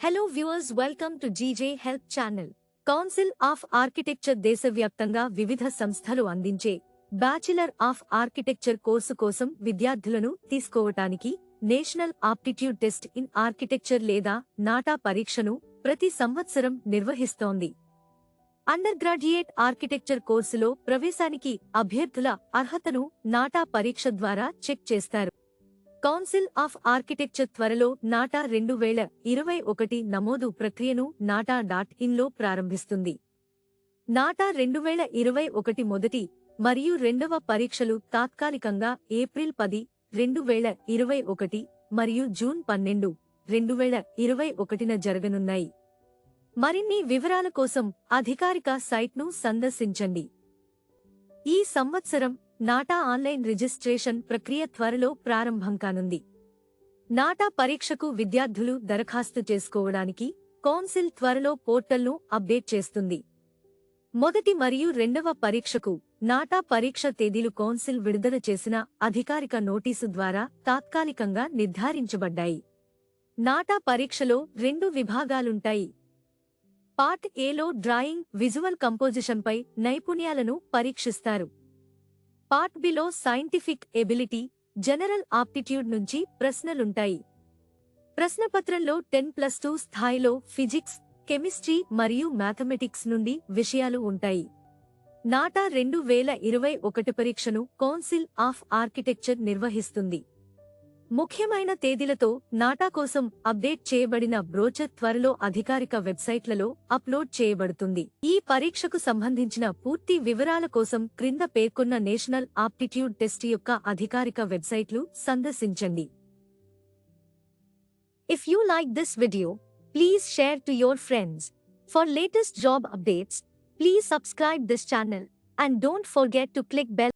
Hello viewers welcome to GJ help channel council of architecture దేశవ్యాప్తంగా వివిధ సంస్థలు అందించే బ్యాచిలర్ ఆఫ్ ఆర్కిటెక్చర్ కోర్సు కోసం విద్యార్థులను తీసుకోవటానికి national aptitude test in architecture లేదా నాటా పరీక్షను ప్రతి సంవత్సరం నిర్వహిస్తోంది. అండర్ గ్రాడ్యుయేట్ ఆర్కిటెక్చర్ కోర్సులో ప్రవేశానికి అభ్యర్థుల అర్హతను నాటా పరీక్ష ద్వారా చెక్ చేస్తారు. కౌన్సిల్ ఆఫ్ ఆర్కిటెక్చర్ త్వరలో నాటా రెండు వేల ఇరవై ఒకటి నమోదు ప్రక్రియను నాటా డాట్ ఇన్లో ప్రారంభిస్తుంది. నాటా రెండు వేల ఇరవై ఒకటి మొదటి మరియు రెండవ పరీక్షలు తాత్కాలికంగా ఏప్రిల్ పది రెండు వేల ఇరవై ఒకటి మరియు జూన్ పన్నెండు రెండు వేల ఇరవై ఒకటిన జరగనున్నాయి. మరిన్ని వివరాల కోసం అధికారిక సైట్ను సందర్శించండి. ఈ సంవత్సరం నాటా ఆన్లైన్ రిజిస్ట్రేషన్ ప్రక్రియ త్వరలో ప్రారంభం కానుంది. నాటా పరీక్షకు విద్యార్థులు దరఖాస్తు చేసుకోవడానికి కౌన్సిల్ త్వరలో పోర్టల్ను అప్డేట్ చేస్తుంది. మొదటి మరియు రెండవ పరీక్షకు నాటా పరీక్ష తేదీలు కౌన్సిల్ విడుదల చేసిన అధికారిక నోటీసు ద్వారా తాత్కాలికంగా నిర్ధారించబడ్డాయి. నాటా పరీక్షలో రెండు విభాగాలుంటాయి. పార్ట్ ఏలో డ్రాయింగ్ విజువల్ కంపోజిషన్పై నైపుణ్యాలను పరీక్షిస్తారు. పార్ట్ బిలో సైంటిఫిక్ ఎబిలిటీ జనరల్ ఆప్టిట్యూడ్ నుంచి ప్రశ్నలుంటాయి. ప్రశ్నపత్రంలో టెన్ ప్లస్ టూ స్థాయిలో ఫిజిక్స్ కెమిస్ట్రీ మరియు మ్యాథమెటిక్స్ నుండి విషయాలు ఉంటాయి. నాటా రెండు వేల ఇరవై ఒకటి పరీక్షను కౌన్సిల్ ఆఫ్ ఆర్కిటెక్చర్ నిర్వహిస్తుంది. ముఖ్యమైన తేదీలతో నాటా కోసం అప్డేట్ చేయబడిన బ్రోచర్ త్వరలో అధికారిక వెబ్సైట్లలో అప్లోడ్ చేయబడుతుంది. ఈ పరీక్షకు సంబంధించిన పూర్తి వివరాల కోసం క్రింద పేర్కొన్న నేషనల్ ఆప్టిట్యూడ్ టెస్ట్ యొక్క అధికారిక వెబ్సైట్లు సందర్శించండి. If you like this video please share to your friends for latest job updates please subscribe this channel and don't forget to click bell